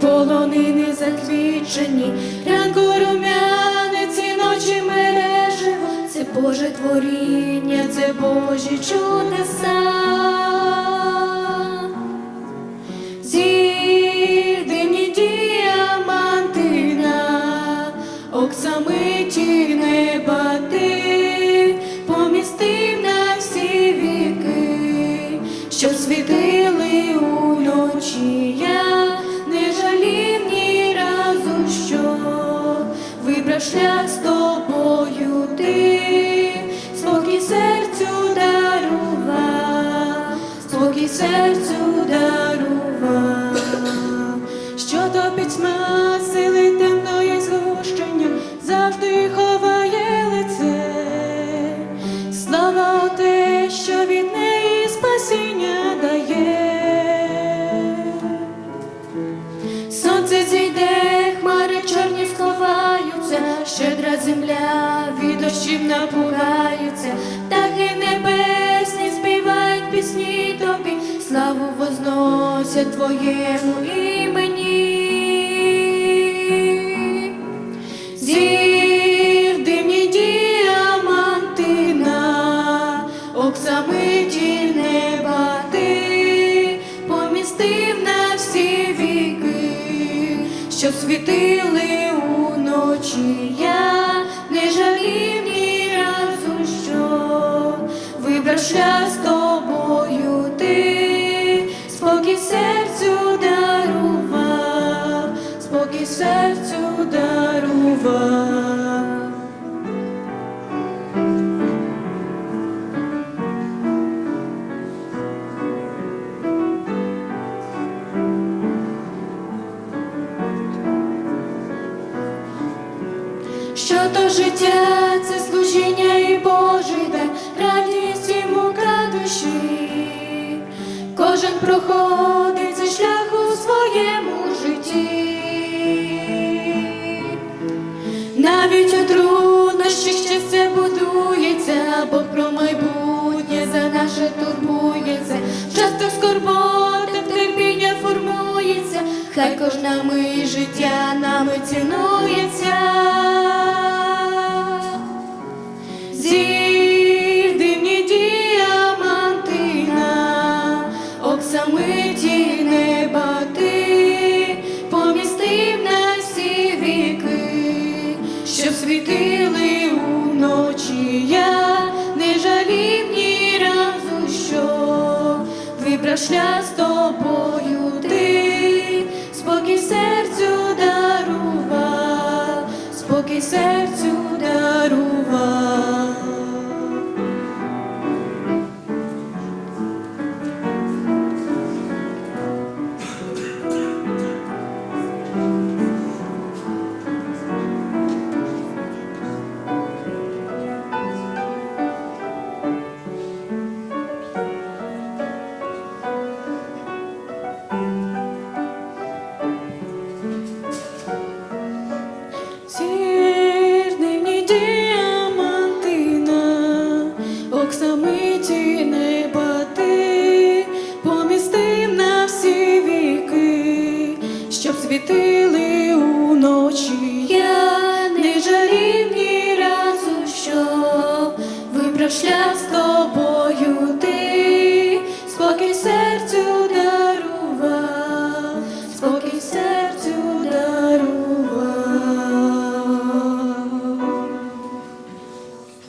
полонини заквічені, ранку рум'янець і ночі мереживо, це Боже творіння, це Божі чудеса. Зір дивні діаманти оксамиті неба ти. Помістив на всі віки, щоб світили уночі шлях з тобою ти, спокій серцю дарував, спокій серцю дарував, що до пітьма сили темної згущення завжди ховає лице. Слава те, що від неї спасіння дає. Дощів напугаються, птахи небесні співають пісні тобі, славу возносять твоєму імені. Зір дивні діаманти на оксамиті неба ти помістив на всі віки, що світили уночі. Я серцю дарував. Що то життя, це служіння і Божий дар, радість і мука. Кожен проходить хай кожна ми життя нами цінується. Зір дивні діаманти на оксамиті неба ти помістив на всі віки, щоб світили уночі. Я не жалів ні разу, що вибрав з тобою ти, спокій серцю дарував, спокій серцю дарував. Я